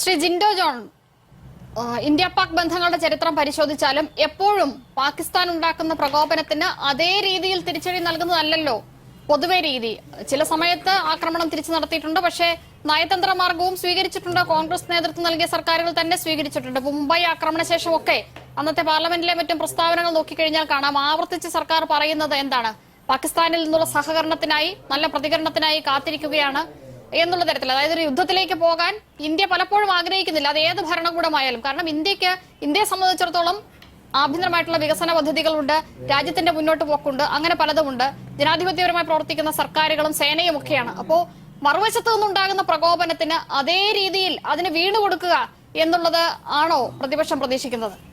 Shri Jinto John India Pak ബന്ധങ്ങളുടെ ചരിത്രം പരിശോധിച്ചാലും എപ്പോഴും പാകിസ്ഥാൻ ഉണ്ടാക്കുന്ന പ്രകോപനത്തിന് അതേ രീതിയിൽ തിരിച്ചടി നൽകുന്നതല്ലല്ലോ പൊതുവെ രീതി. ചില സമയത്ത് ആക്രമണം തിരിച്ചു നടത്തിയിട്ടുണ്ട് പക്ഷേ നയതന്ത്ര മാർഗവും സ്വീകരിച്ചിട്ടുണ്ട്. കോൺഗ്രസ് നേതൃത്വം നൽകിയ സർക്കാരുകൾ തന്നെ സ്വീകരിച്ചിട്ടുണ്ട്. മുംബൈ ആക്രമണ ഒക്കെ അന്നത്തെ പാർലമെന്റിലെ മറ്റും പ്രസ്താവനകൾ നോക്കിക്കഴിഞ്ഞാൽ കാണാം. ആവർത്തിച്ച് സർക്കാർ പറയുന്നത് എന്താണ്? പാകിസ്ഥാനിൽ നിന്നുള്ള സഹകരണത്തിനായി നല്ല പ്രതികരണത്തിനായി കാത്തിരിക്കുകയാണ്. എന്നുള്ള തരത്തിൽ. അതായത് ഒരു യുദ്ധത്തിലേക്ക് പോകാൻ ഇന്ത്യ പലപ്പോഴും ആഗ്രഹിക്കുന്നില്ല. അത് ഏത് ഭരണകൂടമായാലും കാരണം ഇന്ത്യയ്ക്ക് ഇന്ത്യയെ സംബന്ധിച്ചിടത്തോളം ആഭ്യന്തരമായിട്ടുള്ള വികസന പദ്ധതികളുണ്ട്. രാജ്യത്തിന്റെ മുന്നോട്ട് പോക്കുണ്ട്. അങ്ങനെ പലതുമുണ്ട്. ജനാധിപത്യപരമായി പ്രവർത്തിക്കുന്ന സർക്കാരുകളും സേനയും ഒക്കെയാണ്. അപ്പോ മറുവശത്ത് നിന്നുണ്ടാകുന്ന പ്രകോപനത്തിന് അതേ രീതിയിൽ അതിന് വീണുകൊടുക്കുക എന്നുള്ളത് ആണോ പ്രതിപക്ഷം പ്രതീക്ഷിക്കുന്നത്?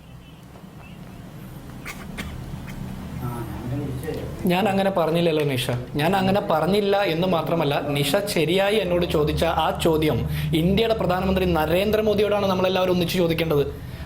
ഞാൻ അങ്ങനെ പറഞ്ഞില്ലല്ലോ നിഷ. ഞാൻ അങ്ങനെ പറഞ്ഞില്ല എന്ന് മാത്രമല്ല നിഷ ശരിയായി എന്നോട് ചോദിച്ച ആ ചോദ്യം ഇന്ത്യയുടെ പ്രധാനമന്ത്രി നരേന്ദ്രമോദിയോടാണ് നമ്മളെല്ലാവരും ഒന്നിച്ച് ചോദിക്കേണ്ടത്.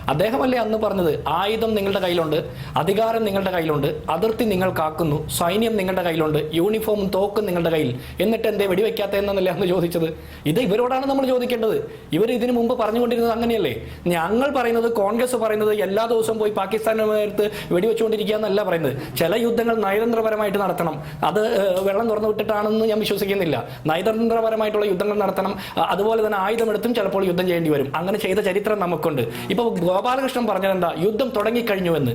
അദ്ദേഹമല്ലേ അന്ന് പറഞ്ഞത് ആയുധം നിങ്ങളുടെ കയ്യിലുണ്ട് അധികാരം നിങ്ങളുടെ കയ്യിലുണ്ട് അതിർത്തി നിങ്ങൾ കാക്കുന്നു സൈന്യം നിങ്ങളുടെ കയ്യിലുണ്ട് യൂണിഫോമും തോക്കും നിങ്ങളുടെ കയ്യിൽ. എന്നിട്ട് എന്തേ വെടിവെക്കാത്ത എന്നല്ലേ അന്ന് ചോദിച്ചത്? ഇത് ഇവരോടാണ് നമ്മൾ ചോദിക്കേണ്ടത്. ഇവർ ഇതിനു മുമ്പ് പറഞ്ഞുകൊണ്ടിരുന്നത് അങ്ങനെയല്ലേ? ഞങ്ങൾ പറയുന്നത് കോൺഗ്രസ് പറയുന്നത് എല്ലാ ദിവസവും പോയി പാകിസ്ഥാനുമായിട്ട് വെടിവെച്ചുകൊണ്ടിരിക്കുക എന്നല്ല പറയുന്നത്. ചില യുദ്ധങ്ങൾ നയതന്ത്രപരമായിട്ട് നടത്തണം. അത് വെള്ളം തുറന്നു വിട്ടിട്ടാണെന്ന് ഞാൻ വിശ്വസിക്കുന്നില്ല. നയതന്ത്രപരമായിട്ടുള്ള യുദ്ധങ്ങൾ നടത്തണം. അതുപോലെ തന്നെ ആയുധമെടുത്തും ചിലപ്പോൾ യുദ്ധം ചെയ്യേണ്ടി വരും. അങ്ങനെ ചെയ്ത ചരിത്രം നമുക്കുണ്ട്. ഇപ്പൊ ഗോപാലകൃഷ്ണൻ പറഞ്ഞത് എന്താ യുദ്ധം തുടങ്ങിക്കഴിഞ്ഞു എന്ന്.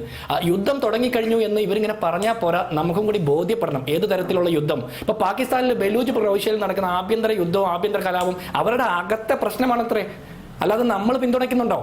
യുദ്ധം തുടങ്ങിക്കഴിഞ്ഞു എന്ന് ഇവരിങ്ങനെ പറഞ്ഞാൽ പോരാ നമുക്കും കൂടി ബോധ്യപ്പെടണം ഏത് തരത്തിലുള്ള യുദ്ധം. ഇപ്പൊ പാകിസ്ഥാനിൽ ബലൂജ് പ്രവിശ്യയിൽ നടക്കുന്ന ആഭ്യന്തര യുദ്ധവും ആഭ്യന്തര കലാപവും അവരുടെ അകത്തെ പ്രശ്നമാണത്രേ. അല്ലാതെ നമ്മൾ പിന്തുണയ്ക്കുന്നുണ്ടോ?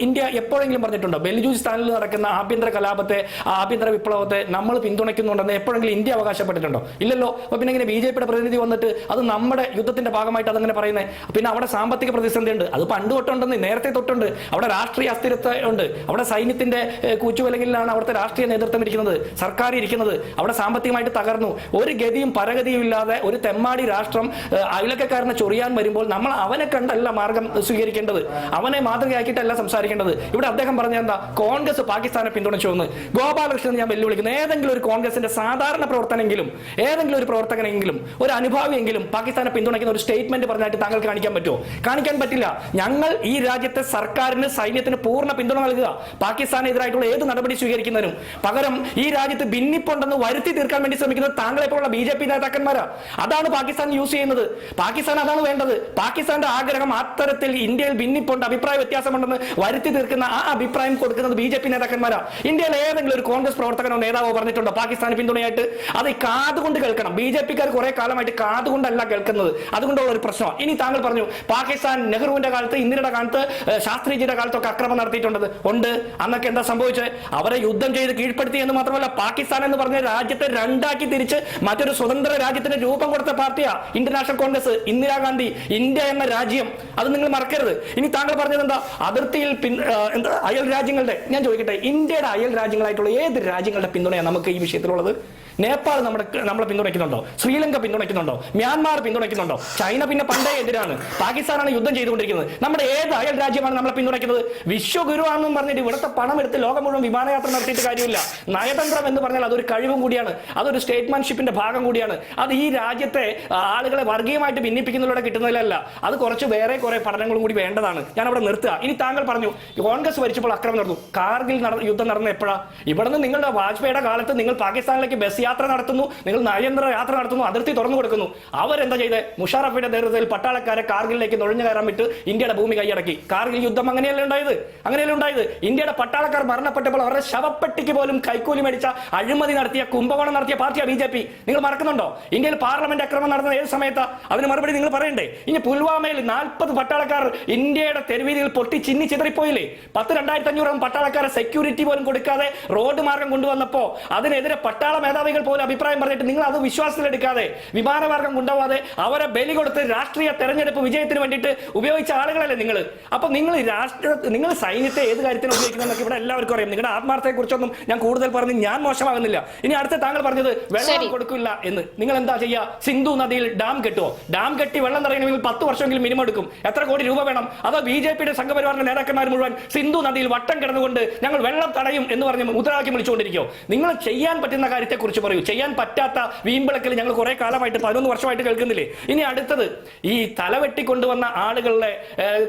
ഇന്ത്യ എപ്പോഴെങ്കിലും പറഞ്ഞിട്ടുണ്ടോ? ബെലുചിസ്ഥാനിൽ നടക്കുന്ന ആഭ്യന്തര കലാപത്തെ ആഭ്യന്തര വിപ്ലവത്തെ നമ്മൾ പിന്തുണയ്ക്കുന്നുണ്ടെന്ന് എപ്പോഴെങ്കിലും ഇന്ത്യ അവകാശപ്പെട്ടിട്ടുണ്ടോ? ഇല്ലല്ലോ. അപ്പൊ പിന്നെ ഇങ്ങനെ ബി ജെ പിയുടെ പ്രതിനിധി വന്നിട്ട് അത് നമ്മുടെ യുദ്ധത്തിന്റെ ഭാഗമായിട്ട് അതങ്ങനെ പറയുന്നത് പിന്നെ അവിടെ സാമ്പത്തിക പ്രതിസന്ധി ഉണ്ട് അത് പണ്ട് തൊട്ടുണ്ടെന്ന് നേരത്തെ തൊട്ടുണ്ട്. അവിടെ രാഷ്ട്രീയ അസ്ഥിരത ഉണ്ട്. അവിടെ സൈന്യത്തിന്റെ ഏഹ്, കൂച്ചുവിലങ്ങിലാണ് അവിടുത്തെ രാഷ്ട്രീയ നേതൃത്വം ഇരിക്കുന്നത്. സർക്കാർ ഇരിക്കുന്നത്. അവിടെ സാമ്പത്തികമായിട്ട് തകർന്നു. ഒരു ഗതിയും പരഗതിയും ഇല്ലാതെ ഒരു തെമ്മാടി രാഷ്ട്രം അയലക്കാരനെ ചൊറിയാൻ വരുമ്പോൾ നമ്മൾ അവനെ കണ്ടല്ല മാർഗം സ്വീകരിക്കേണ്ടത് അവനെ മാതൃകയാക്കിയിട്ടല്ല സംസാരിക്കേണ്ടത്. ഇവിടെ അദ്ദേഹം പറഞ്ഞ എന്താ? കോൺഗ്രസ് പാകിസ്ഥാനെ പിന്തുണച്ചു എന്ന് ഗോപാലകൃഷ്ണൻ ഞാൻ വെല്ലുവിളിക്കുന്നു. ഏതെങ്കിലും ഒരു കോൺഗ്രസിന്റെ സാധാരണ പ്രവർത്തനെങ്കിലും ഏതെങ്കിലും ഒരു പ്രവർത്തകനെങ്കിലും ഒരു അനുഭാവിയെങ്കിലും പാകിസ്ഥാനെ പിന്തുണയ്ക്കുന്ന ഒരു സ്റ്റേറ്റ്മെന്റ് പറഞ്ഞായിട്ട് താങ്കൾ കാണിക്കാൻ പറ്റുമോ? കാണിക്കാൻ പറ്റില്ല. ഞങ്ങൾ ഈ രാജ്യത്തെ സർക്കാരിന് സൈന്യത്തിന് പൂർണ പിന്തുണ നൽകുക. പാകിസ്ഥാനെതിരായിട്ടുള്ള ഏത് നടപടി സ്വീകരിക്കുന്നതിനും. പകരം ഈ രാജ്യത്ത് ഭിന്നിപ്പുണ്ടെന്ന് വരുത്തി തീർക്കാൻ വേണ്ടി ശ്രമിക്കുന്നത് താങ്കളെ പോലുള്ള ബി ജെ പി നേതാക്കന്മാരാ. അതാണ് പാകിസ്ഥാൻ യൂസ് ചെയ്യുന്നത്. പാകിസ്ഥാൻ അതാണ് വേണ്ടത്. പാകിസ്ഥാന്റെ ആഗ്രഹം അത്തരത്തിൽ ഇന്ത്യയിൽ ഭിന്നിപ്പുണ്ട് അഭിപ്രായ വ്യത്യാസമുണ്ടെന്ന് വരുത്തി തീർക്കുന്ന ആ അഭിപ്രായം കൊടുക്കുന്നത് ബി ജെ പി നേതാക്കന്മാരാ. ഇന്ത്യയിൽ ഏതെങ്കിലും ഒരു കോൺഗ്രസ് പ്രവർത്തകനോ നേതാവോ പറഞ്ഞിട്ടുണ്ടോ? പാകിസ്ഥാന് പിന്തുണയായിട്ട്? അത് കാതുകൊണ്ട് കേൾക്കണം. ബി ജെ പിക്കാർ കുറെ കാലമായിട്ട് കാതുകൊണ്ടല്ല കേൾക്കുന്നത്. അതുകൊണ്ടുള്ള ഒരു പ്രശ്നം. ഇനി താങ്കൾ പറഞ്ഞു പാകിസ്ഥാൻ നെഹ്റുവിന്റെ കാലത്ത് ഇന്ദിരയുടെ കാലത്ത് ശാസ്ത്രിജിയുടെ കാലത്തൊക്കെ അക്രമം നടത്തിയിട്ടുണ്ട്. ഉണ്ട്. അന്നൊക്കെ എന്താ സംഭവിച്ചത് അവരെ യുദ്ധം ചെയ്ത് കീഴ്പ്പെടുത്തി എന്ന് മാത്രമല്ല പാകിസ്ഥാൻ എന്ന് പറഞ്ഞ രാജ്യത്തെ രണ്ടാക്കി തിരിച്ച് മറ്റൊരു സ്വതന്ത്ര രാജ്യത്തിന് രൂപം കൊടുത്ത പാർട്ടിയാ ഇന്റർനാഷണൽ കോൺഗ്രസ് ഇന്ദിരാഗാന്ധി ഇന്ത്യ എന്ന രാജ്യം. അത് നിങ്ങൾ മറക്കരുത്. ഇനി താങ്കൾ പറഞ്ഞത് എന്താ? അതിർത്തിയിൽ പിൻ- എന്താ? അയൽ രാജ്യങ്ങളുടെ ഞാൻ ചോദിക്കട്ടെ ഇന്ത്യയുടെ അയൽ രാജ്യങ്ങളായിട്ടുള്ള ഏത് രാജ്യങ്ങളുടെ പിന്തുണയാണ് നമുക്ക് ഈ വിഷയത്തിലുള്ളത്? നേപ്പാൾ നമ്മുടെ നമ്മളെ പിന്തുണയ്ക്കുന്നുണ്ടോ? ശ്രീലങ്ക പിന്തുണയ്ക്കുന്നുണ്ടോ? മ്യാൻമാർ പിന്തുണയ്ക്കുന്നുണ്ടോ? ചൈന പിന്നെ പണ്ടേ എതിരാണ് പാകിസ്ഥാനാണ് യുദ്ധം ചെയ്തുകൊണ്ടിരിക്കുന്നത്. നമ്മുടെ ഏത് അയൽ രാജ്യമാണ് നമ്മളെ പിന്തുണയ്ക്കുന്നത്? വിശ്വഗുരുവാണെന്നും പറഞ്ഞിട്ട് ഇവിടുത്തെ പണം എടുത്ത് ലോകം മുഴുവൻ വിമാനയാത്ര നടത്തിയിട്ട് കാര്യമില്ല. നയതന്ത്രം എന്ന് പറഞ്ഞാൽ അതൊരു കഴിവും കൂടിയാണ്. അതൊരു സ്റ്റേറ്റ്മാൻഷിപ്പിന്റെ ഭാഗം കൂടിയാണ്. അത് ഈ രാജ്യത്തെ ആളുകളെ വർഗീയമായിട്ട് ഭിന്നിപ്പിക്കുന്നതിലൂടെ കിട്ടുന്നതിലല്ല. അത് കുറച്ച് വേറെ കുറെ പഠനങ്ങളും കൂടി വേണ്ടതാണ്. ഞാൻ അവിടെ നിർത്തുക. ഇനി താങ്കൾ പറഞ്ഞു കോൺഗ്രസ് ഭരിച്ചപ്പോൾ അക്രമം നടന്നു. കാർഗിൽ യുദ്ധം നടന്ന എപ്പോഴാണ് ഇവിടെ നിന്ന് നിങ്ങളുടെ വാജ്പേയിയുടെ കാലത്ത് നിങ്ങൾ പാകിസ്ഥാനിലേക്ക് ബസ് യാത്ര നടത്തുന്നു നിങ്ങൾ നയതന്ത്ര യാത്ര നടത്തുന്നു അതിർത്തി തുറന്നു കൊടുക്കുന്നു. അവരെന്താ ചെയ്തത് മുഷാറഫിന്റെ നേതൃത്വത്തിൽ പട്ടാളക്കാരെ കാർഗിലേക്ക് നുഴഞ്ഞു കയറാൻ വിട്ട് ഇന്ത്യയുടെ ഭൂമി കൈയടക്കി. കാർഗിൽ യുദ്ധം അങ്ങനെയല്ലേ ഉണ്ടായത്? അങ്ങനെയല്ലേ ഉണ്ടായത്? ഇന്ത്യയുടെ പട്ടാളക്കാർ മരണപ്പെട്ടപ്പോൾ അവരുടെ ശവപ്പെട്ടിക്ക് പോലും കൈക്കൂലി മേടിച്ച അഴിമതി നടത്തിയ കുംഭകോണം നടത്തിയ പാർട്ടിയാണ് ബി ജെ പി. നിങ്ങൾ മറക്കുന്നുണ്ടോ? ഇന്ത്യയിൽ പാർലമെന്റ് അക്രമം നടന്ന ഏത് സമയത്ത്? അതിന് മറുപടി നിങ്ങൾ പറയണ്ടേ? ഇനി പുൽവാമയിൽ നാൽപ്പത് പട്ടാളക്കാർ ഇന്ത്യയുടെ തെരുവീതിയിൽ പൊട്ടി ചിന്നി ചിതറിപ്പോയില്ലേ? പത്ത് രണ്ടായിരത്തി അഞ്ഞൂറോളം പട്ടാളക്കാരെ സെക്യൂരിറ്റി പോലും കൊടുക്കാതെ റോഡ് മാർഗം കൊണ്ടുവന്നപ്പോ അതിനെതിരെ പട്ടാള മേധാവികൾ പോലും അഭിപ്രായം പറഞ്ഞിട്ട് നിങ്ങൾ അത് വിശ്വാസത്തിലെടുക്കാതെ വിമാനമാർഗം കൊണ്ടുപോകാതെ അവരെ ബലി കൊടുത്ത് രാഷ്ട്രീയ തെരഞ്ഞെടുപ്പ് വിജയത്തിന് വേണ്ടിയിട്ട് ഉപയോഗിച്ച ആളുകളല്ലേ നിങ്ങൾ? അപ്പൊ നിങ്ങൾ രാഷ്ട്ര നിങ്ങൾ സൈന്യത്തെ ഏത് കാര്യത്തിന് ഉപയോഗിക്കുന്നതെന്നൊക്കെ ഇവിടെ എല്ലാവർക്കും അറിയാം. നിങ്ങളുടെ ആത്മാർത്ഥയെ കുറിച്ചൊന്നും ഞാൻ കൂടുതൽ പറഞ്ഞ് ഞാൻ മോശമാകുന്നില്ല. ഇനി അടുത്ത താങ്കൾ പറഞ്ഞത് വെള്ളം കൊടുക്കില്ല എന്ന്. നിങ്ങൾ എന്താ ചെയ്യുക സിന്ധു നദിയിൽ ഡാം കെട്ടുവോ? ഡാം കെട്ടി വെള്ളം നിറയണമെങ്കിൽ പത്ത് വർഷമെങ്കിലും മിനിമം എടുക്കും. എത്ര കോടി രൂപ വേണം? അതോ ബി ജെ പിയുടെ സംഘപരിവാറിന്റെ നേതാക്കന്മാർ മുഴുവൻ സിന്ധു നദിയിൽ വട്ടം കിടന്നുകൊണ്ട് ഞങ്ങൾ വെള്ളം തടയും എന്ന് പറഞ്ഞ് മുദ്രാവാക്യം വിളിച്ചുകൊണ്ടിരിക്കുമോ നിങ്ങൾ ചെയ്യാൻ പറ്റുന്ന കാര്യത്തെക്കുറിച്ച് പറയൂ. ചെയ്യാൻ പറ്റാത്ത വീമ്പിളക്കൽ ഞങ്ങൾ കുറെ കാലമായിട്ട് പതിനൊന്ന് വർഷമായിട്ട് കേൾക്കുന്നില്ലേ? ഇനി അടുത്തത് ഈ തലവെട്ടി കൊണ്ടുവന്ന ആളുകളുടെ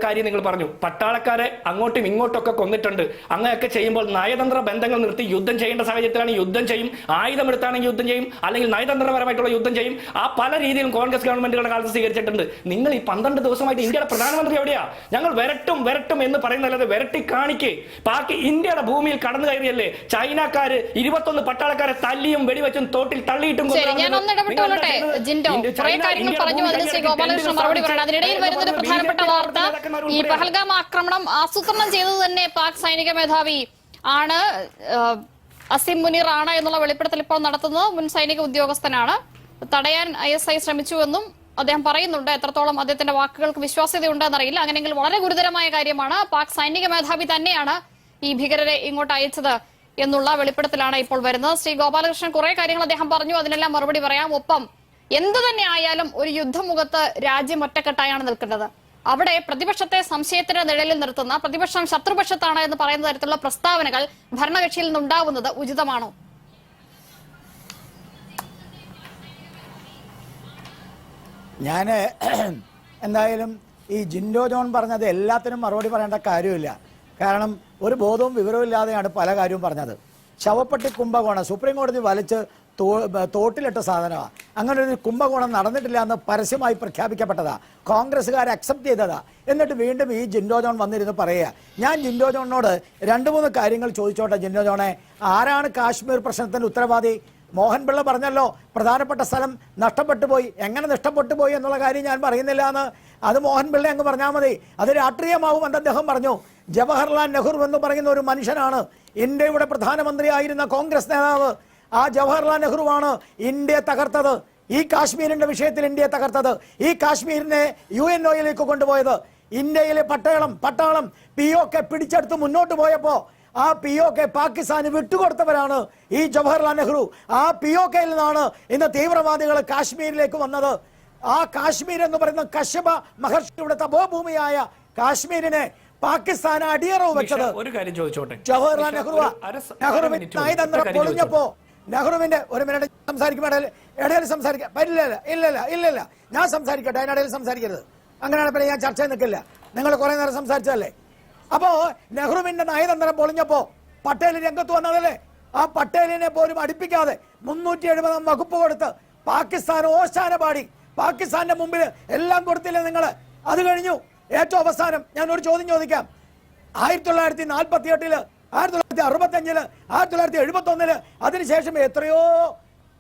കാര്യം നിങ്ങൾ പറഞ്ഞു. പട്ടാളക്കാരെ അങ്ങോട്ടും ഇങ്ങോട്ടൊക്കെ കൊന്നിട്ടുണ്ട്. അങ്ങനെയൊക്കെ ചെയ്യുമ്പോൾ നയതന്ത്ര ബന്ധങ്ങൾ നിർത്തി യുദ്ധം ചെയ്യേണ്ട സാഹചര്യത്തിലാണ് യുദ്ധം ചെയ്യും. ആയുധമെടുത്താണെങ്കിൽ യുദ്ധം ചെയ്യും. അല്ലെങ്കിൽ നയതന്ത്രപരമായിട്ടുള്ള യുദ്ധം ചെയ്യും. ആ പല രീതിയിലും കോൺഗ്രസ് ഗവൺമെന്റുകളുടെ കാലത്ത് സ്വീകരിച്ചിട്ടുണ്ട്. നിങ്ങൾ ഈ പന്ത്രണ്ട് ദിവസമായിട്ട് ഇന്ത്യയുടെ പ്രധാനമന്ത്രി എവിടെയാ? ഞങ്ങൾ വരട്ടും വരട്ടും എന്ന് പറയുന്നത് വരട്ടി കാണിക്കേ. ബാക്കി ഇന്ത്യയുടെ ഭൂമിയിൽ കടന്നു കയറിയല്ലേ ചൈനക്കാര് ഇരുപത്തൊന്ന് പട്ടാളക്കാരെ തല്ലിയും വെടിവെച്ചും തോട്ടിൽ തള്ളിയിട്ടും ശരി ഞാൻ ഒന്ന് എന്താ ജിൻഡോ. കുറെ കാര്യങ്ങൾ പറഞ്ഞു. അതിന് ശ്രീ ഗോപാലകൃഷ്ണൻ മറുപടി പറയണം. അതിനിടയിൽ വരുന്നൊരു പ്രധാനപ്പെട്ട വാർത്ത ഈ പഹൽഗാം ആക്രമണം ആസൂത്രണം ചെയ്തത് തന്നെ പാക് സൈനിക മേധാവി ആണ്. അസിം മുനീർ ആണ് എന്നുള്ള വെളിപ്പെടുത്തൽ ഇപ്പോൾ നടത്തുന്നത്. മുൻ സൈനിക ഉദ്യോഗസ്ഥനാണ്. തടയാൻ ഐ എസ് ഐ ശ്രമിച്ചുവെന്നും അദ്ദേഹം പറയുന്നുണ്ട്. എത്രത്തോളം അദ്ദേഹത്തിന്റെ വാക്കുകൾക്ക് വിശ്വാസ്യതയുണ്ട് എന്നറിയില്ല അങ്ങനെയെങ്കിൽ വളരെ ഗുരുതരമായ കാര്യമാണ്. പാക് സൈനിക മേധാവി തന്നെയാണ് ഈ ഭീകരരെ ഇങ്ങോട്ട് അയച്ചത്. എന്നുള്ള വെളിപ്പെടുത്തലാണ് ഇപ്പോൾ വരുന്നത്. ശ്രീ ഗോപാലകൃഷ്ണൻ കുറെ കാര്യങ്ങൾ അദ്ദേഹം പറഞ്ഞു. അതിനെല്ലാം മറുപടി പറയാം. ഒപ്പം എന്ത് തന്നെ ആയാലും ഒരു യുദ്ധമുഖത്ത് രാജ്യം ഒറ്റക്കെട്ടായാണ് നിൽക്കുന്നത്. അവിടെ പ്രതിപക്ഷത്തെ സംശയത്തിന്റെ നിഴലിൽ നിർത്തുന്ന പ്രതിപക്ഷം ശത്രുപക്ഷത്താണ് എന്ന് പറയുന്ന തരത്തിലുള്ള പ്രസ്താവനകൾ ഭരണകക്ഷിയിൽ നിന്നുണ്ടാവുന്നത് ഉചിതമാണോ? ഞാൻ എന്തായാലും ഈ ജിൻഡോ ജോൺ പറഞ്ഞത് എല്ലാത്തിനും മറുപടി പറയേണ്ട കാര്യമില്ല. കാരണം ഒരു ബോധവും വിവരവും പല കാര്യവും പറഞ്ഞത്. ശവപ്പെട്ടി കുംഭകോണം സുപ്രീം കോടതി വലിച്ച് തോട്ടിലിട്ട സാധനമാണ് അങ്ങനെ ഒരു കുംഭകോണം നടന്നിട്ടില്ല എന്ന് പരസ്യമായി പ്രഖ്യാപിക്കപ്പെട്ടതാ. കോൺഗ്രസ്സുകാർ അക്സെപ്റ്റ് ചെയ്തതാ. എന്നിട്ട് വീണ്ടും ഈ ജിൻഡോ ജോൺ വന്നിരുന്ന് പറയുക. ഞാൻ ജിൻഡോ ജോണിനോട് രണ്ട് മൂന്ന് കാര്യങ്ങൾ ചോദിച്ചോട്ടെ ജിൻഡോ ജോണെ. ആരാണ് കാശ്മീർ പ്രശ്നത്തിന്റെ ഉത്തരവാദി? മോഹൻ മോഹൻപിള്ള പറഞ്ഞല്ലോ പ്രധാനപ്പെട്ട സ്ഥലം നഷ്ടപ്പെട്ടു പോയി. എങ്ങനെ നഷ്ടപ്പെട്ടു പോയി എന്നുള്ള കാര്യം ഞാൻ പറയുന്നില്ല എന്ന്. അത് മോഹൻപിള്ള അങ്ങ് പറഞ്ഞാൽ മതി. അത് രാഷ്ട്രീയമാവും എന്ന് അദ്ദേഹം പറഞ്ഞു. ജവഹർലാൽ നെഹ്റു എന്ന് പറയുന്ന ഒരു മനുഷ്യനാണ് ഇന്ത്യയുടെ പ്രധാനമന്ത്രിയായിരുന്ന കോൺഗ്രസ് നേതാവ്. ആ ജവഹർലാൽ നെഹ്റുവാണ് ഇന്ത്യയെ തകർത്തത്. ഈ കാശ്മീരിന്റെ വിഷയത്തിൽ ഇന്ത്യയെ തകർത്തത്. ഈ കാശ്മീരിനെ യു എൻ ഒയിലേക്ക് കൊണ്ടുപോയത്. ഇന്ത്യയിലെ പട്ടാളം പട്ടാളം പി ഒ കെ പിടിച്ചെടുത്ത് മുന്നോട്ട് പോയപ്പോൾ ആ പി ഒ കെ പാകിസ്ഥാന് വിട്ടുകൊടുത്തവരാണ് ഈ ജവഹർലാൽ നെഹ്റു. ആ പി ഒ കെയിൽ നിന്നാണ് ഇന്ന് തീവ്രവാദികൾ കാശ്മീരിലേക്ക് വന്നത്. ആ കാശ്മീർ എന്ന് പറയുന്ന കശ്യപ മഹർഷിയുടെ തപോഭൂമിയായ കാശ്മീരിനെ പാകിസ്ഥാൻ അടിയറവ് വെച്ചത് ഒരു കാര്യം ചോദിച്ചോട്ടെ? ജവഹർലാൽ നെഹ്റു നെഹ്റുവിന്റെ നയതന്ത്രം പൊളിഞ്ഞപ്പോ നെഹ്റുവിന്റെ ഒരു മിനിറ്റ് സംസാരിക്കുമ്പോൾ ഇടയിൽ ഇടയിൽ സംസാരിക്കാം പറ്റില്ല ഇല്ലല്ല ഇല്ലല്ല ഞാൻ സംസാരിക്കട്ടെ അതിനിടയിൽ സംസാരിക്കരുത്. അങ്ങനെയാണ് പിന്നെ ഞാൻ ചർച്ചയിൽ നിൽക്കില്ല. നിങ്ങൾ കുറെ നേരം സംസാരിച്ചതല്ലേ? അപ്പോ നെഹ്റുവിന്റെ നയതന്ത്രം പൊളിഞ്ഞപ്പോ പട്ടേൽ രംഗത്ത് വന്നതല്ലേ? ആ പട്ടേലിനെ പോലും അടുപ്പിക്കാതെ മുന്നൂറ്റി എഴുപതാം വകുപ്പ് കൊടുത്ത് പാകിസ്ഥാൻ ഓശാന പാടി. പാകിസ്ഥാന്റെ മുമ്പിൽ എല്ലാം കൊടുത്തില്ലേ നിങ്ങൾ അത് കഴിഞ്ഞു. ഏറ്റവും അവസാനം ഞാൻ ഒരു ചോദ്യം ചോദിക്കാം. ആയിരത്തി തൊള്ളായിരത്തി നാൽപ്പത്തി എട്ടിൽ ആയിരത്തി തൊള്ളായിരത്തി അറുപത്തി അഞ്ചിൽ ആയിരത്തി തൊള്ളായിരത്തി എഴുപത്തി ഒന്നിൽ അതിനുശേഷം എത്രയോ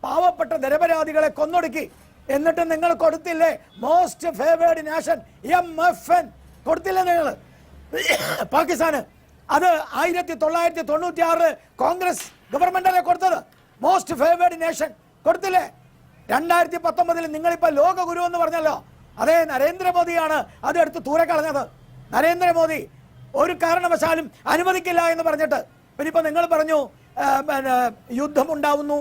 പാവപ്പെട്ട നിരപരാധികളെ കൊന്നൊടുക്കി. എന്നിട്ട് നിങ്ങൾ കൊടുത്തില്ലേ? Most favoured nation M F N കൊടുത്തില്ലേ നിങ്ങൾ പാകിസ്ഥാന്. അത് ആയിരത്തി തൊള്ളായിരത്തി തൊണ്ണൂറ്റി ആറ് കോൺഗ്രസ് ഗവൺമെന്റല്ലേ കൊടുത്തത്? മോസ്റ്റ് ഫേവേർഡ് നേഷൻ കൊടുത്തില്ലേ? രണ്ടായിരത്തി പത്തൊമ്പതിൽ നിങ്ങളിപ്പോ ലോക ഗുരു എന്ന് പറഞ്ഞല്ലോ. അതേ നരേന്ദ്രമോദിയാണ് അതെടുത്ത് ദൂരെ കളഞ്ഞത്. നരേന്ദ്രമോദി ഒരു കാരണവശാലും അനുവദിക്കില്ല എന്ന് പറഞ്ഞിട്ട് പിന്നെ ഇപ്പൊ നിങ്ങൾ പറഞ്ഞു പിന്നെ യുദ്ധമുണ്ടാവുന്നു.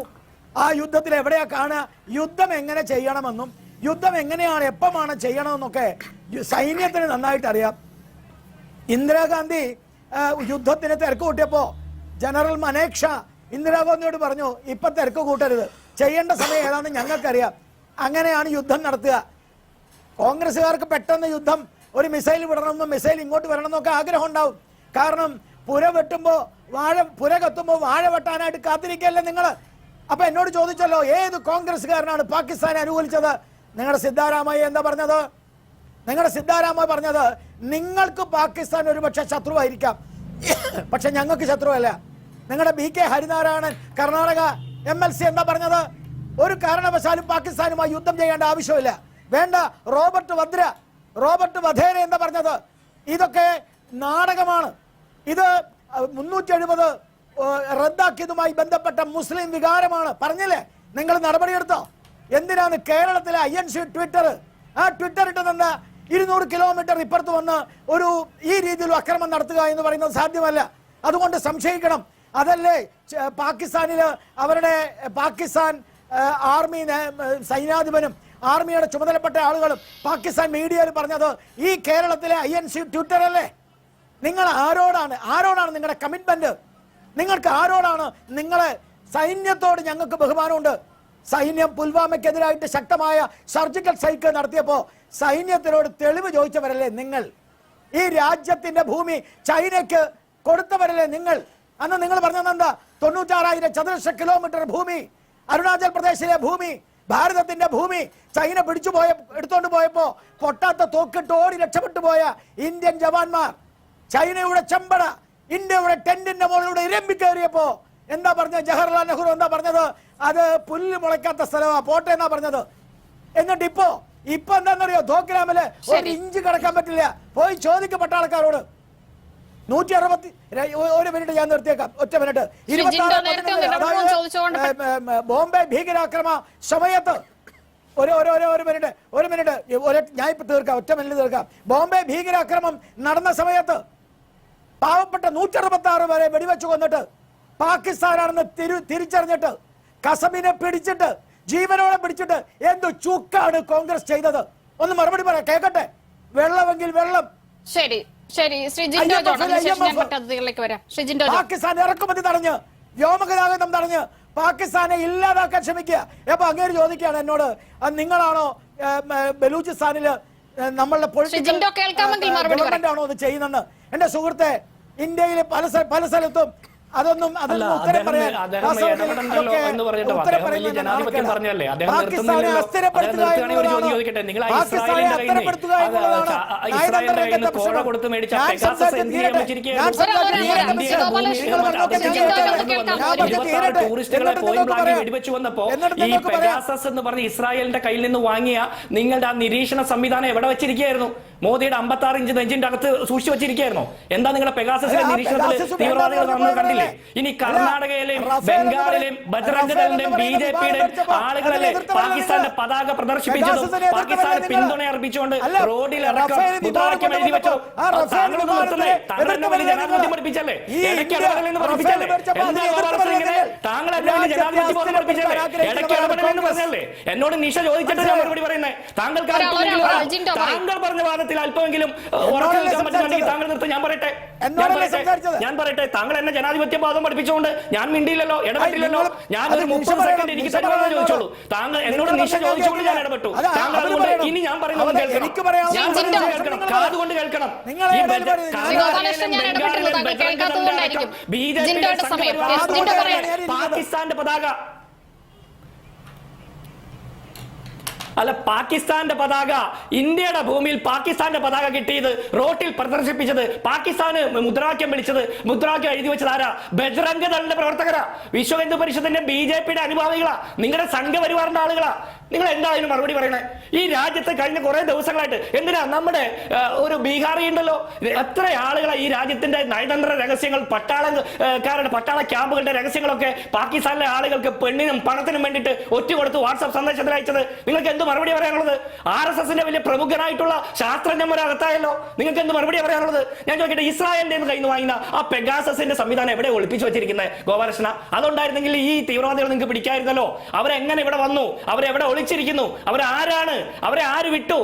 ആ യുദ്ധത്തിൽ എവിടെയാ കാണുക യുദ്ധം എങ്ങനെ ചെയ്യണമെന്നും യുദ്ധം എങ്ങനെയാണ് എപ്പമാണ് ചെയ്യണമെന്നൊക്കെ സൈന്യത്തിന് നന്നായിട്ട് അറിയാം ഇന്ദിരാഗാന്ധി യുദ്ധത്തിന് തിരക്ക് കൂട്ടിയപ്പോ ജനറൽ മനേക്ഷ ഇന്ദിരാഗാന്ധിയോട് പറഞ്ഞു ഇപ്പൊ തിരക്ക് കൂട്ടരുത്. ചെയ്യേണ്ട സമയം ഏതാണെന്ന് ഞങ്ങൾക്കറിയാം. അങ്ങനെയാണ് യുദ്ധം നടത്തുക. കോൺഗ്രസ്സുകാർക്ക് പെട്ടെന്ന് യുദ്ധം ഒരു മിസൈൽ വിടണമെന്നും മിസൈൽ ഇങ്ങോട്ട് വരണമെന്നൊക്കെ ആഗ്രഹം ഉണ്ടാവും. കാരണം പുര വെട്ടുമ്പോ വാഴ പുര കത്തുമ്പോ വാഴ വെട്ടാനായിട്ട് കാത്തിരിക്കല്ലേ നിങ്ങൾ അപ്പൊ എന്നോട് ചോദിച്ചല്ലോ ഏത് കോൺഗ്രസ്സുകാരനാണ് പാകിസ്ഥാനെ അനുകൂലിച്ചത്? നിങ്ങളുടെ സിദ്ധാരാമയ്യ എന്താ പറഞ്ഞത്? നിങ്ങളുടെ സിദ്ധാരാമ പറഞ്ഞത് നിങ്ങൾക്ക് പാകിസ്ഥാൻ ഒരുപക്ഷെ ശത്രുവായിരിക്കാം. പക്ഷെ ഞങ്ങൾക്ക് ശത്രുവല്ല. നിങ്ങളുടെ B K Harinarayanan Karnataka M L C എന്താ പറഞ്ഞത്? ഒരു കാരണവശാലും പാകിസ്ഥാനുമായി യുദ്ധം ചെയ്യേണ്ട ആവശ്യമില്ല. വേണ്ട റോബർട്ട് വദ്ര റോബർട്ട് വധേര എന്താ പറഞ്ഞത്. ഇതൊക്കെ നാടകമാണ്. ഇത് മുന്നൂറ്റി എഴുപത് റദ്ദാക്കിയതുമായി ബന്ധപ്പെട്ട മുസ്ലിം വികാരമാണ്. പറഞ്ഞില്ലേ? നിങ്ങൾ നടപടിയെടുത്തോ? എന്തിനാണ് കേരളത്തിലെ ഐ എൻ സി ട്വിറ്റർ ആ ട്വിറ്റർ ഇട്ടതെന്താ ഇരുന്നൂറ് കിലോമീറ്റർ ഇപ്പുറത്ത് വന്ന് ഒരു ഈ രീതിയിൽ അക്രമം നടത്തുക എന്ന് പറയുന്നത് സാധ്യമല്ല. അതുകൊണ്ട് സംശയിക്കണം. അതല്ലേ പാകിസ്ഥാനിൽ അവരുടെ പാകിസ്ഥാൻ ആർമി സൈനാധിപനും ആർമിയുടെ ചുമതലപ്പെട്ട ആളുകളും പാകിസ്ഥാൻ മീഡിയയിൽ പറഞ്ഞത് ഈ കേരളത്തിലെ ഐ എൻ സി ട്വിറ്റർ അല്ലേ? നിങ്ങൾ ആരോടാണ്? ആരോടാണ് നിങ്ങളുടെ കമ്മിറ്റ്മെന്റ് നിങ്ങൾക്ക് ആരോടാണ് നിങ്ങളെ സൈന്യത്തോട് ഞങ്ങൾക്ക് ബഹുമാനമുണ്ട്? സൈന്യം പുൽവാമയ്ക്കെതിരായിട്ട് ശക്തമായ സർജിക്കൽ സ്ട്രൈക്ക് നടത്തിയപ്പോ സൈന്യത്തിനോട് തെളിവ് ചോദിച്ചവരല്ലേ നിങ്ങൾ? ഈ രാജ്യത്തിന്റെ ഭൂമി ചൈനയ്ക്ക് കൊടുത്തവരല്ലേ നിങ്ങൾ? അന്ന് നിങ്ങൾ പറഞ്ഞത് എന്താ തൊണ്ണൂറ്റാറായിരം ചതുരശ്ര കിലോമീറ്റർ ഭൂമി അരുണാചൽ പ്രദേശിലെ ഭൂമി ഭാരതത്തിന്റെ ഭൂമി ചൈന പിടിച്ചു പോയ എടുത്തോണ്ട് പോയപ്പോ പൊട്ടാത്ത തോക്കിട്ട് ഓടി രക്ഷപ്പെട്ടു പോയ ഇന്ത്യൻ ജവാന്മാർ. ചൈനയുടെ ചെമ്പട ഇന്ത്യയുടെ ടെന്റിന്റെ മുകളിലൂടെ ഇരമ്പി കയറിയപ്പോ എന്താ പറഞ്ഞത്? ജവഹർലാൽ നെഹ്റു എന്താ പറഞ്ഞത്? അത് പുല്ല് മുളയ്ക്കാത്ത സ്ഥലമാ പോട്ടെ എന്നാ പറഞ്ഞത്. എന്നിട്ട് ഇപ്പോ ഇപ്പൊ എന്താണെന്നറിയോ? ധോക്കിരാമിൽ ഒരു. ഇഞ്ച് കിടക്കാൻ പറ്റില്ല. പോയി ചോദിക്കപ്പെട്ട ആൾക്കാരോട് നൂറ്റി അറുപത്തി ഒരു മിനിറ്റ് ഞാൻ നിർത്തിയേക്കാം. ഒറ്റ മിനിറ്റ്. ഇരുപത്തി ബോംബെ ഭീകരാക്രമ സമയത്ത് ഒരു ഒരു ഒരു ഒരു മിനിറ്റ്. ഒരു മിനിറ്റ്. ഞാൻ ഇപ്പൊ തീർക്കാം. ഒറ്റ മിനിറ്റ് തീർക്കാം. ബോംബെ ഭീകരാക്രമം നടന്ന സമയത്ത് പാവപ്പെട്ട നൂറ്ററുപത്തി ആറ് വരെ വെടിവെച്ച് കൊന്നിട്ട് പാകിസ്ഥാനാണെന്ന് തിരി തിരിച്ചറിഞ്ഞിട്ട് കസബിനെ പിടിച്ചിട്ട് ജീവനോടെ പിടിച്ചിട്ട് എന്ത് ചുക്കാണ് കോൺഗ്രസ് ചെയ്തത്? ഒന്ന് മറുപടി പറയാം. കേക്കട്ടെ? വെള്ളമെങ്കിൽ വെള്ളം. ശരി. ശരി ശ്രീ ജിൻഡോ IMF ജോൺ ഞാൻ IMF. വരാം ശ്രീ ജിൻഡോ പാകിസ്ഥാൻ ഇറക്കുമതി തടഞ്ഞ് വ്യോമഗതാഗതം തടഞ്ഞ് പാകിസ്ഥാനെ ഇല്ലാതാക്കാൻ ശ്രമിക്കുക അപ്പൊ അങ്ങേര് ചോദിക്കുകയാണ് എന്നോട് നിങ്ങളാണോ ബലൂചിസ്ഥാനിൽ നമ്മളുടെ പൊളിറ്റിക്കൽ. ഗവൺമെന്റ് ആണോ അത് ചെയ്യുന്നത് എന്റെ സുഹൃത്തെ ഇന്ത്യയിലെ പല പല സ്ഥലത്തും അതൊന്നും അതൊന്നും ഉത്തരം പറയാൻ? പാകിസ്ഥാനെ നിർത്തുന്നില്ലല്ലോ. അസ്ഥിരപ്പെടുത്തുക ഒരു ചോദ്യം ചോദിക്കട്ടെ. നിങ്ങൾ ഇസ്രായേലിന്റെ കയ്യിൽ നിന്ന് അസ്ഥിരപ്പെടുത്തുക ഇസ്രായേലിന്റെ കയ്യിൽ വാങ്ങിയ നിങ്ങളുടെ ആ നിരീക്ഷണ സംവിധാനം എവിടെ വെച്ചിരിക്കുകയായിരുന്നു? മോദിയുടെ അമ്പത്തി ആറ് ഇഞ്ച് നെഞ്ചിന്റെ അകത്ത് സൂക്ഷിച്ചു വെച്ചിരിക്കുകയായിരുന്നു. എന്താ നിങ്ങളുടെ പെഗാസസിന്റെ നിരീക്ഷണത്തിൽ തീവ്രവാദികൾ നമ്മൾ കണ്ടില്ലേ? പറഞ്ഞതല്ലേ? ഇനി കർണാടകയിലെയും ബംഗാളിലെയും പറയുന്ന- ബജ്രംഗ് റഫേൽ എന്ന് ദളിന്റെയും ബി ജെ പിയുടെ പിയുടെയും ആളുകളല്ലേ പാകിസ്ഥാന്റെ പതാക പ്രദർശിപ്പിച്ചതും പാകിസ്ഥാൻ പാകിസ്ഥാന് പിന്തുണ അർപ്പിച്ചുകൊണ്ട് റോഡിൽ ഇറക്കം മുദ്രാവാക്യം എഴുതി വെച്ചു കൊണ്ടുവന്നപ്പോ ആ താങ്കൾ നിർത്തുന്നേ താങ്കൾ വലിയ ജനാധിപത്യം പഠിപ്പിച്ചല്ലേ ഇടയ്ക്ക് ഇടപെടലെന്ന് പഠിപ്പിച്ചല്ലേ എന്നോട് നിഷ ചോദിച്ചിട്ട് ഞാൻ മറുപടി പറയുന്നത്. താങ്കൾക്ക്. താങ്കൾ പറഞ്ഞ വാദത്തിൽ അല്പമെങ്കിലും ഉറച്ചു നിൽക്കാൻ പറ്റുന്നുണ്ടെങ്കിൽ താങ്കൾ നിർത്തും ഞാൻ പറയട്ടെ. ഞാൻ പറയട്ടെ. ഞാൻ പറയട്ടെ. താങ്കൾ എന്നെ ജനാധിപത്യ പാദം പഠിപ്പിച്ചുകൊണ്ട് ഞാൻ മിണ്ടിയില്ലല്ലോ ഇടപെട്ടില്ലല്ലോ. ഞാൻ ഒരു മുപ്പത് സെക്കൻഡ് എനിക്ക് തരുമെന്ന് ചോദിച്ചോളൂ താങ്കൾ എന്നോട് നിഷ ചോദിച്ചുകൊണ്ട് ഞാൻ. ഇടപെട്ടു. താങ്കൾ അതുകൊണ്ട് ഇനി ഞാൻ പറയുന്നത് കേൾക്കണം. എനിക്ക് പറയാം. ഞാൻ പറയുന്നത് കേൾക്കണം. കാതുകൊണ്ട് കേൾക്കണം. പാകിസ്ഥാന്റെ പതാക. അല്ല പാകിസ്ഥാന്റെ പതാക ഇന്ത്യയുടെ ഭൂമിയിൽ പാകിസ്ഥാന്റെ പതാക കിട്ടിയത് റോട്ടിൽ പ്രദർശിപ്പിച്ചത് പാകിസ്ഥാന് മുദ്രാവാക്യം വിളിച്ചത് മുദ്രാവാക്യം എഴുതി വെച്ചത് ആരാ ബജ്രംഗ് ദളിന്റെ പ്രവർത്തകരാ. വിശ്വ ഹിന്ദു പരിഷത്തിന്റെ ബി ജെ പിയുടെ അനുഭാവികളാ. നിങ്ങളുടെ സംഘപരിവാറിന്റെ ആളുകളാ. നിങ്ങൾ എന്താ അതിന് മറുപടി പറയണേ? ഈ രാജ്യത്തെ കഴിഞ്ഞ കുറെ ദിവസങ്ങളായിട്ട് എന്തിനാ നമ്മുടെ ഒരു ബീഹാറി ഉണ്ടല്ലോ? എത്ര ആളുകളെ ഈ രാജ്യത്തിന്റെ നയതന്ത്ര രഹസ്യങ്ങൾ പട്ടാളക്കാരുടെ പട്ടാള ക്യാമ്പുകളുടെ രഹസ്യങ്ങളൊക്കെ പാകിസ്ഥാനിലെ ആളുകൾക്ക് പെണ്ണിനും പണത്തിനും വേണ്ടിയിട്ട് ഒറ്റ കൊടുത്ത് വാട്സാപ്പ് സന്ദേശത്തിൽ അയച്ചത് നിങ്ങൾക്ക് എന്ത് മറുപടി പറയാനുള്ളത്? ആർ എസ് എസിന്റെ വലിയ പ്രമുഖനായിട്ടുള്ള ശാസ്ത്രജ്ഞന്മാരകത്തായല്ലോ നിങ്ങൾക്ക് എന്ത് മറുപടി പറയാനുള്ളത്? ഞാൻ ചോദിക്കട്ടെ ഇസ്രായേലിന്റെ കയ്യിൽ നിന്ന് വാങ്ങുന്ന ആ പെഗാസസിന്റെ സംവിധാനം എവിടെ ഒളിപ്പിച്ചു വെച്ചിരിക്കുന്നത് ഗോപാലകൃഷ്ണ? അതുണ്ടായിരുന്നെങ്കിൽ ഈ തീവ്രവാദികൾ നിങ്ങൾക്ക് പിടിക്കായിരുന്നല്ലോ. അവരെങ്ങനെ ഇവിടെ വന്നു? അവരെവിടെ ഒളിച്ചിരിക്കുന്നു ആരാണ് അവരെ ആര് വിട്ടു?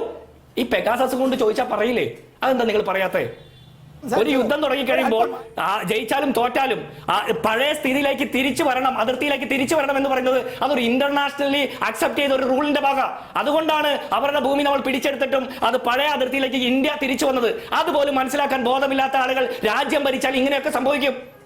ഈ പെഗാസസ് കൊണ്ട് ചോദിച്ചാൽ പറയില്ലേ? അതെന്താ നിങ്ങൾ പറയാത്തേ? ഒരു യുദ്ധം തുടങ്ങി കഴിയുമ്പോൾ ആ, ജയിച്ചാലും തോറ്റാലും പഴയ സ്ഥിതിയിലേക്ക് തിരിച്ചു വരണം അതിർത്തിയിലേക്ക് തിരിച്ചു വരണം എന്ന് പറയുന്നത് അതൊരു ഇന്റർനാഷണലി അക്സെപ്റ്റ് ചെയ്ത ഒരു റൂളിന്റെ ഭാഗം അതുകൊണ്ടാണ് അവരുടെ ഭൂമി നമ്മൾ പിടിച്ചെടുത്തിട്ടും അത് പഴയ അതിർത്തിയിലേക്ക് ഇന്ത്യ തിരിച്ചു വന്നത്. അതുപോലും മനസ്സിലാക്കാൻ ബോധമില്ലാത്ത ആളുകൾ രാജ്യം ഭരിച്ചാൽ ഇങ്ങനെയൊക്കെ സംഭവിക്കും.